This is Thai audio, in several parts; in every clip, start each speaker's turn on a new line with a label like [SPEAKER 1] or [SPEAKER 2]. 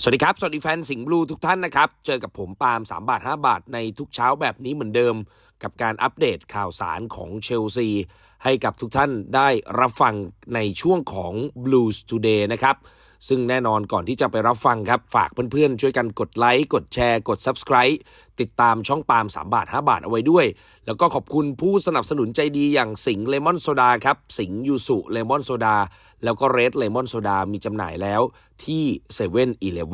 [SPEAKER 1] สวัสดีครับ สวัสดีแฟนสิงห์บลูทุกท่านนะครับ เจอกับผมปาล์ม3บาท 5 บาทในทุกเช้าแบบนี้เหมือนเดิม กับการอัปเดตข่าวสารของเชลซี ให้กับทุกท่านได้รับฟังในช่วงของ Blues Today นะครับ ซึ่งแน่นอนก่อนที่จะไปรับฟังครับ ฝากเพื่อนๆ ช่วยกันกดไลค์กดแชร์ กด Subscribe ติดตามช่องปาล์ม3บาท 5 บาทเอาไว้ด้วย แล้วก็ขอบคุณผู้สนับสนุนใจดีอย่างสิงเลมอนโซดาครับสิงยูสุเลมอนโซดาแล้วก็เรดเลมอนโซดามีจำหน่ายแล้วที่7 e เ e ่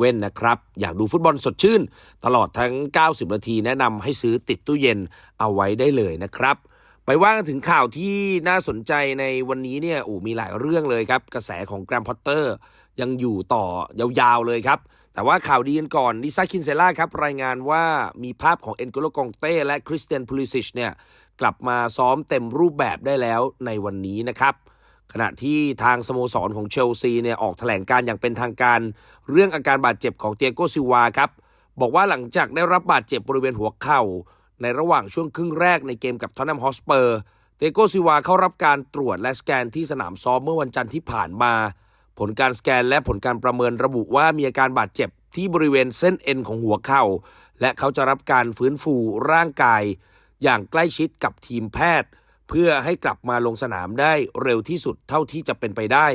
[SPEAKER 1] e อนะครับ อยากดูฟุตบอลสดชื่น ตลอดทั้ง 90 นาทีแนะนำให้ซื้อติดตู้เย็นเอาไว้ได้เลยนะครับไปว่ากันถึงข่าวที่น่าสนใจในวันนี้เนี่ยโอ้มีหลายเรื่องเลยครับ กระแสของแกรมพอตเตอร์ ยังอยู่ต่อยาวๆเลยครับ แต่ว่าข่าวดีกันก่อนลิซ่าคินเซล่าครับ รายงานว่ามีภาพของเอ็นโกโลกองเต้และคริสเตียนพูลิซิชเนี่ยกลับมาซ้อมเต็มรูปแบบได้แล้วในวันนี้นะครับขณะที่ทางสโมสรของเชลซีเนี่ยออกแถลงการอย่างเป็นทางการ เรื่องอาการบาดเจ็บของเตียโกซิวาครับ บอกว่าหลังจากได้รับบาดเจ็บบริเวณหัวเข่า ในระหว่างช่วงครึ่งแรกในเกมกับทอนนัมฮอสเปอร์ เตโกซิวาเข้ารับการตรวจและสแกนที่สนามซ้อมเมื่อวันจันทร์ที่ผ่านมา ผลการสแกนและผลการประเมินระบุว่ามีอาการบาดเจ็บที่บริเวณเส้นเอ็นของหัวเข่า และเขาจะรับการฟื้นฟูร่างกาย อย่างใกล้ชิดกับทีมแพทย์ เพื่อให้กลับมาลงสนามได้เร็วที่สุดเท่าที่จะเป็นไปได้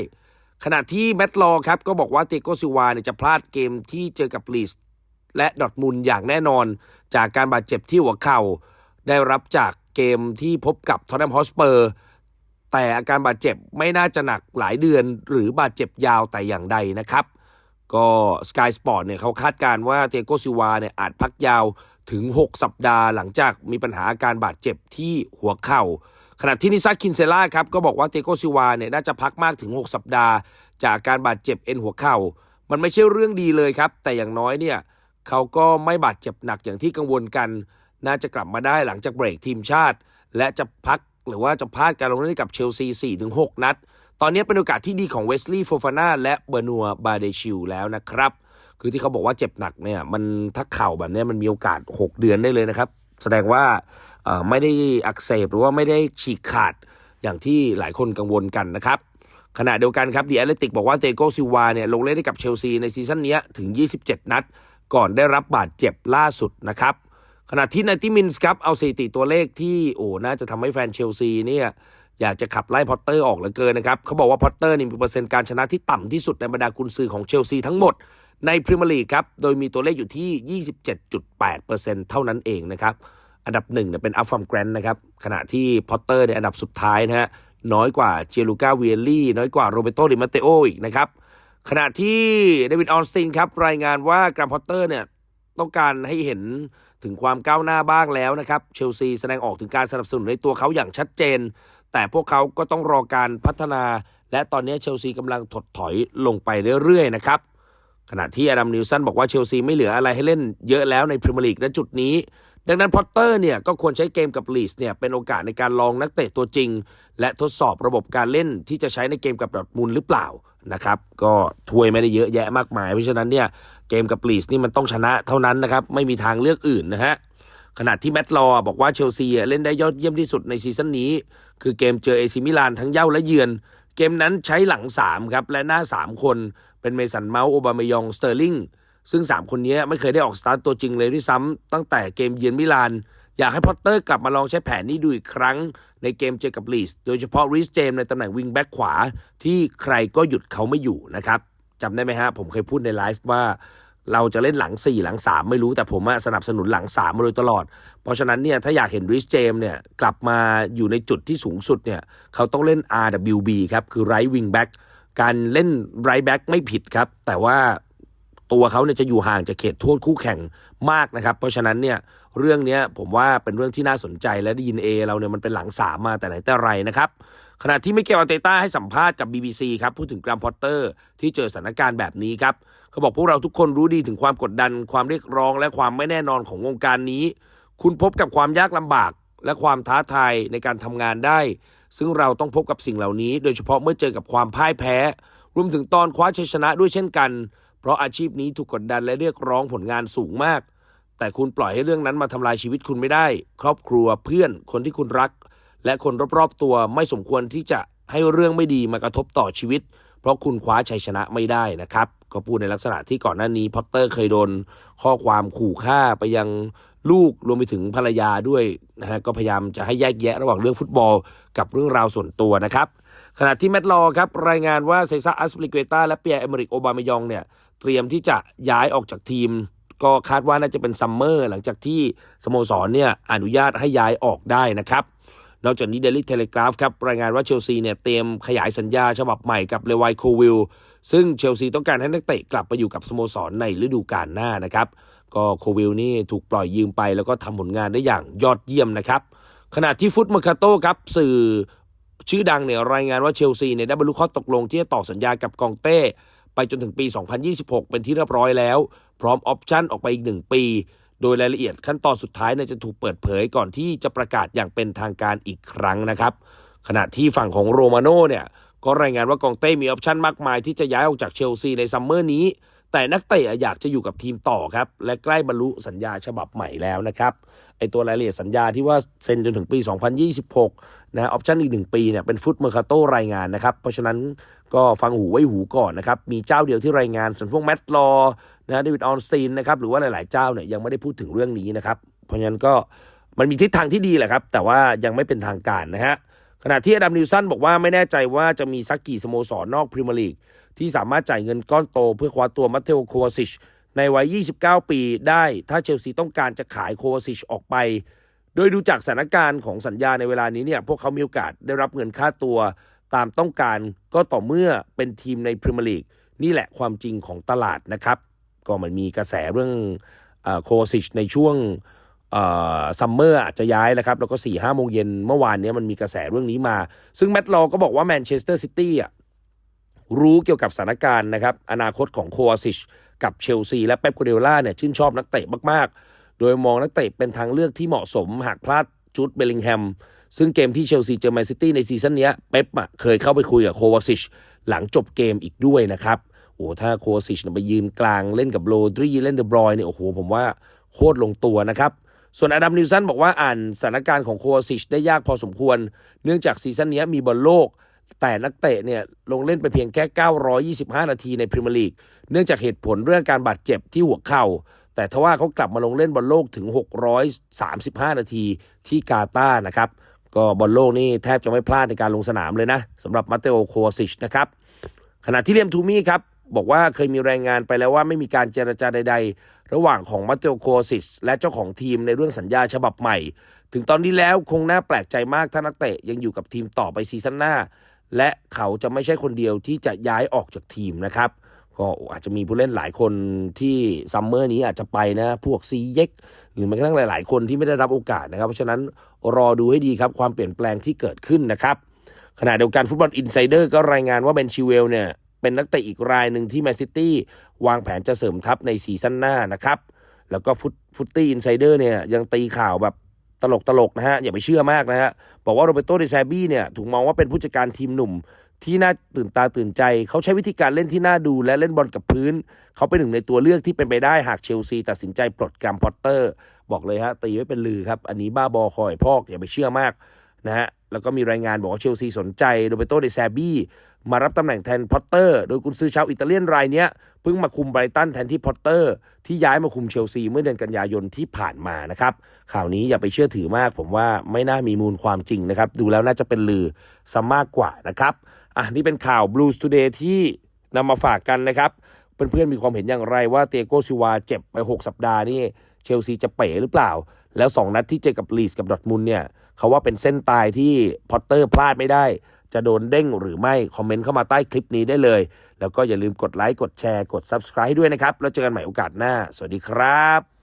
[SPEAKER 1] ขณะที่แมตต์ลอครับก็บอกว่าเตโกซิวาเนี่ยจะพลาดเกมที่เจอกับลีสและดอทมุนอย่างแน่นอน จากการบาดเจ็บที่หัวเข่า ได้รับจากเกมที่พบกับทอตแนมฮอสเปอร์ แต่อาการบาดเจ็บไม่น่าจะหนักหลายเดือน หรือบาดเจ็บยาวแต่อย่างใดนะครับ ก็ Sky Sport เนี่ยเขาคาดการณ์ว่าเตโกซิวาเนี่ยอาจพักยาวถึง 6 สัปดาห์หลังจากมีปัญหาอาการบาดเจ็บที่หัวเข่า ขณะที่นิซาคินเซล่าครับก็บอกว่าเตโกซิวาเนี่ยน่าจะพักมากถึง 6 สัปดาห์ จากการบาดเจ็บเอ็นหัวเข่า มันไม่ใช่เรื่องดีเลยครับ แต่อย่างน้อยเนี่ยเขาก็ไม่บาดเจ็บหนักอย่างที่กังวลกัน น่าจะกลับมาได้หลังจากเบรกทีมชาติ และจะพัก หรือว่าจะพลาดการลงเล่นกับเชลซี 4-6 นัด ตอนนี้เป็นโอกาสที่ดีของเวสลีย์โฟฟาน่าและเบอร์นัวบาเดชิลแล้วนะครับ คือที่เขาบอกว่าเจ็บหนักเนี่ยมันถ้าเข่าแบบนี้มันมีโอกาส 6 เดือนได้เลยนะครับ แสดงว่าไม่ได้อักเสบหรือว่าไม่ได้ฉีกขาดอย่างที่หลายคนกังวลกันนะครับขณะเดียวกันครับดีแอตเลติกบอกว่าเตโกซิวาเนี่ยลงเล่นให้กับเชลซีในซีซั่นนี้ถึง 27 นัด ก่อนได้รับบาดเจ็บล่าสุดนะครับ ขณะที่นายติมินส์ครับเอาสถิติตัวเลขที่โอ้น่าจะทำให้แฟนเชลซีเนี่ยอยากจะขับไล่พอตเตอร์ออกเหลือเกินนะครับเขาบอกว่าพอตเตอร์นี่มีเปอร์เซ็นต์การชนะที่ต่ำที่สุดในบรรดากุนซือของเชลซีทั้งหมดในพรีเมียร์ลีกครับ โดยมีตัวเลขอยู่ที่ 27.8%เท่านั้นเองนะครับ อันดับหนึ่งเนี่ยเป็นอัฟฟัมแกรนนะครับ ขณะที่พอตเตอร์ในอันดับสุดท้ายนะฮะ น้อยกว่าเจลูกาเวียลี่ น้อยกว่าโรเบโตดิมาเตโออีกนะครับ ขณะที่เดวิดออนสตินครับ รายงานว่าการพอตเตอร์เนี่ยต้องการให้เห็น ถึงความก้าวหน้าบ้างแล้วนะครับ เชลซีแสดงออกถึงการสนับสนุนในตัวเขาอย่างชัดเจน แต่พวกเขาก็ต้องรอการพัฒนา และตอนนี้เชลซีกำลังถดถอยลงไปเรื่อยๆนะครับขณะที่อดัมนิวสันบอกว่าเชลซีไม่เหลืออะไรให้เล่นเยอะแล้วในพรีเมียร์ลีกณจุดนี้ ดังนั้นพอตเตอร์เนี่ยก็ควรใช้เกมกับลีสเนี่ยเป็นโอกาสในการลองนักเตะตัวจริง และทดสอบระบบการเล่นที่จะใช้ในเกมกับดอทมุนด์หรือเปล่านะครับก็ถ้วยไม่ได้เยอะแยะมากมาย เพราะฉะนั้นเนี่ยเกมกับลีสนี่มันต้องชนะเท่านั้นนะครับไม่มีทางเลือกอื่นนะฮะขณะที่แมตต์ลอบอกว่าเชลซีเล่นได้ยอดเยี่ยมที่สุดในซีซั่นนี้ คือเกมเจอเอซิมิลานทั้งเย้าและเยือน เกมนั้นใช้หลัง3ครับและหน้า 3 คนเป็นเมสันเมาส์โอบามายองสเตอร์ลิง ซึ่ง 3 คนนี้ไม่เคยได้ออกสตาร์ตตัวจริงเลยด้วยซ้ำตั้งแต่เกมเยือนมิลาน อยากให้พอตเตอร์กลับมาลองใช้แผนนี้ดูอีกครั้งในเกมเจอกับลีสโดยเฉพาะริสเจมในตำแหน่งวิงแบ็กขวา ที่ใครก็หยุดเขาไม่อยู่นะครับจำได้ไหมฮะผมเคยพูดในไลฟ์ว่าเราจะเล่นหลัง 4 หลัง 3 ไม่รู้แต่ผมสนับสนุนหลัง 3 มาโดยตลอด เพราะฉะนั้นเนี่ยถ้าอยากเห็นริสเจมเนี่ยกลับมาอยู่ในจุดที่สูงสุดเนี่ยเขาต้องเล่น RWB ครับ คือไรวิงแบ็กการเล่นไรแบ็กไม่ผิดครับ แต่ว่า ตัวเขาเนี่ยจะอยู่ห่างจากเขตโทษคู่แข่งมากนะครับ เพราะฉะนั้นเนี่ยเรื่องนี้ผมว่าเป็นเรื่องที่น่าสนใจและดีเอเราเนี่ยมันเป็นหลังสามมาแต่ไหนแต่ไรนะครับขณะที่มิเกลอาร์เตต้าให้สัมภาษณ์กับ BBC ครับพูดถึงกรามพอตเตอร์ที่เจอสถานการณ์แบบนี้ครับเขาบอกพวกเราทุกคนรู้ดีถึงความกดดัน ความเรียกร้อง และความไม่แน่นอนของวงการนี้ คุณพบกับความยากลำบาก และความท้าทายในการทำงานได้ ซึ่งเราต้องพบกับสิ่งเหล่านี้ โดยเฉพาะเมื่อเจอกับความพ่ายแพ้ รวมถึงตอนคว้าชัยชนะด้วยเช่นกัน เพราะอาชีพนี้ถูกกดดันและเรียกร้องผลงานสูงมาก แต่คุณปล่อยให้เรื่องนั้นมาทำลายชีวิตคุณไม่ได้ ครอบครัวเพื่อนคนที่คุณรัก และคนรอบๆตัวไม่สมควรที่จะให้เรื่องไม่ดีมากระทบต่อชีวิต เพราะคุณคว้าชัยชนะไม่ได้นะครับ ก็พูดในลักษณะที่ก่อนหน้านี้พอตเตอร์เคยโดนข้อความขู่ฆ่าไปยังลูกรวมไปถึงภรรยาด้วยนะฮะก็พยายามจะให้แยกแยะระหว่างเรื่องฟุตบอลกับเรื่องราวส่วนตัวนะครับ ขณะที่แมตต์ลอครับรายงานว่าเซซ่าอัสปลิเกตาและเปียร์เอเมริกโอบามายองเนี่ยเตรียมที่จะย้ายออกจากทีม ก็คาดว่าน่าจะเป็นซัมเมอร์หลังจากที่สโมสรเนี่ยอนุญาตให้ย้ายออกได้นะครับนอกจากนี้เดลิเทเลกราฟครับรายงานว่าเชลซีเนี่ยเตรียมขยายสัญญาฉบับใหม่กับเลวายโควิลซึ่งเชลซีต้องการให้นักเตะกลับไปอยู่กับสโมสรในฤดูกาลหน้านะครับ ก็โควิลนี่ถูกปล่อยยืมไปแล้วก็ทำผลงานได้อย่างยอดเยี่ยมนะครับขณะที่ฟุตมอร์คาโต้ครับสื่อ ชื่อดังเนี่ยรายงานว่าเชลซีเนี่ยได้บรรลุข้อตกลงที่จะต่อสัญญากับกองเต้ ไปจนถึงปี 2026 เป็นที่เรียบร้อยแล้ว พร้อมออปชั่นออกไปอีก 1 ปี โดยรายละเอียดขั้นตอนสุดท้ายเนี่ยจะถูกเปิดเผยก่อนที่จะประกาศอย่างเป็นทางการอีกครั้งนะครับ ขณะที่ฝั่งของโรมาโน่เนี่ยก็รายงานว่ากองเต้มีออปชั่นมากมายที่จะย้ายออกจากเชลซีในซัมเมอร์นี้ แต่นักเตะอยากจะอยู่กับทีมต่อครับ และใกล้บรรลุสัญญาฉบับใหม่แล้วนะครับไอตัวรายละเอียดสัญญาที่ว่าเซ็นจนถึงปี 2026 นะออปชั่นอีกหนึ่งปีเนี่ยเป็นฟุตเมอร์คาโตรายงานนะครับ เพราะฉะนั้นก็ฟังหูไว้หูก่อนนะครับ มีเจ้าเดียวที่รายงาน ส่วนพวกแมตต์ลอนะเดวิดออนสตีนนะครับหรือว่าหลาย ๆ เจ้าเนี่ยยังไม่ได้พูดถึงเรื่องนี้นะครับ เพราะฉะนั้นก็มันมีทิศทางที่ดีแหละครับ แต่ว่ายังไม่เป็นทางการนะฮะ ขณะที่อดัมนิวสันบอกว่าไม่แน่ใจว่าจะมีสักกี่สโมสรนอกพรีเมียร์ลีกที่สามารถจ่ายเงินก้อนโตเพื่อคว้าตัวมัตเตโอโควาซิชในวัย 29 ปีได้ ถ้าเชลซีต้องการจะขายโควาซิชออกไป โดยดูจากสถานการณ์ของสัญญาในเวลานี้เนี่ยพวกเขามีโอกาสได้รับเงินค่าตัวตามต้องการก็ต่อเมื่อเป็นทีมในพรีเมียร์ลีกนี่แหละความจริงของตลาดนะครับ ก็มันมีกระแสเรื่องโควาซิชในช่วง ซัมเมอร์อาจจะย้ายนะครับ แล้วก็4ี่ห้าโมงเย็นเมื่อวานนี้มันมีกระแสเรื่องนี้มา ซึ่งแมตต์ลอก็บอกว่าแมนเชสเตอร์ซิตี้อะรู้เกี่ยวกับสถานการณ์นะครับ อนาคตของโควาซิชกับเชลซีและเป๊ปกูเดล่าเนี่ยชื่นชอบนักเตะมาก ๆ โดยมองนักเตะเป็นทางเลือกที่เหมาะสมหากพลาดจูดเบลลิงแฮมซึ่งเกมที่เชลซีเจอแมนซิตี้ในซีซั่นนี้เป๊ปอะเคยเข้าไปคุยกับโควาซิชหลังจบเกมอีกด้วยนะครับโอ้ถ้าโควาซิชไปยืนกลางเล่นกับโรดรีเล่นเดอบรอยเนี่ยโอ้โหผมว่าโคตรลงตัวนะครับ ส่วนอดัมนิวสันบอกว่าอ่านสถานการณ์ของโควาซิชได้ยากพอสมควร เนื่องจากซีซั่นนี้มีบอลโลก แต่นักเตะเนี่ยลงเล่นไปเพียงแค่ 925 นาทีในพรีเมียร์ลีก เนื่องจากเหตุผลเรื่องการบาดเจ็บที่หัวเข่า แต่ทว่าเขากลับมาลงเล่นบอลโลกถึง 635 นาทีที่กาตาร์นะครับ ก็บอลโลกนี่แทบจะไม่พลาดในการลงสนามเลยนะสำหรับมาเตโอโควาซิชนะครับขณะที่เลียมทูมี่ครับบอกว่าเคยมีรายงานไปแล้วว่าไม่มีการเจรจาใด ๆ ระหว่างของมาเตโอโควาซิชและเจ้าของทีมในเรื่องสัญญาฉบับใหม่ ถึงตอนนี้แล้วคงน่าแปลกใจมากถ้านักเตะยังอยู่กับทีมต่อไปซีซั่นหน้า และเขาจะไม่ใช่คนเดียวที่จะย้ายออกจากทีมนะครับก็อาจจะมีผู้เล่นหลายคนที่ซัมเมอร์นี้อาจจะไปนะพวกซีเย็กหรือแม้กระทั่งหลาย ๆ คนที่ไม่ได้รับโอกาสนะครับ เพราะฉะนั้นรอดูให้ดีครับความเปลี่ยนแปลงที่เกิดขึ้นนะครับขณะเดียวกันฟุตบอลอินไซเดอร์ก็รายงานว่าเบนชิเวลเนี่ย เป็นนักเตะอีกรายหนึ่งที่แมนซิตี้วางแผนจะเสริมทัพในซีซั่นหน้านะครับ แล้วก็ฟุตฟุตตี้อินไซเดอร์เนี่ยยังตีข่าวแบบตลกตลกๆนะฮะ อย่าไปเชื่อมากนะฮะ บอกว่าโรเบโตเดซาบี้เนี่ยถูกมองว่าเป็นผู้จัดการทีมหนุ่ม ที่น่าตื่นตาตื่นใจ เขาใช้วิธีการเล่นที่น่าดูและเล่นบอลกับพื้น เขาเป็นหนึ่งในตัวเลือกที่เป็นไปได้หากเชลซีตัดสินใจปลดแกรมพอตเตอร์ บอกเลยฮะตีไว้เป็นลือครับ อันนี้บ้าบอคอยพอกอย่าไปเชื่อมาก นะฮะแล้วก็มีรายงานบอกว่าเชลซีสนใจโรเบโตเดซาบี้มารับตำแหน่งแทนพอตเตอร์ โดยกุนซือชาวอิตาเลียนรายเนี้ยเพิ่งมาคุมไบรตันแทนที่พอตเตอร์ ที่ย้ายมาคุมเชลซีเมื่อเดือนกันยายนที่ผ่านมานะครับ ข่าวนี้อย่าไปเชื่อถือมาก ผมว่าไม่น่ามีมูลความจริงนะครับ ดูแล้วน่าจะเป็นลือซะมากกว่านะครับอะนี่เป็นข่าว Blues Today ที่นำมาฝากกันนะครับเพื่อนๆมีความเห็นอย่างไรว่าเตโกซิวาเจ็บไป 6 สัปดาห์นี่เชลซีจะเป๋หรือเปล่า แล้ว 2 นัดที่เจอกับลีสกับดอทมุนเนี่ยเขาว่าเป็นเส้นตายที่พอตเตอร์พลาดไม่ได้ จะโดนเด้งหรือไม่ คอมเมนต์เข้ามาใต้คลิปนี้ได้เลย แล้วก็อย่าลืมกดไลค์กดแชร์กด Subscribe ให้ด้วยนะครับ แล้วเจอกันใหม่โอกาสหน้า สวัสดีครับ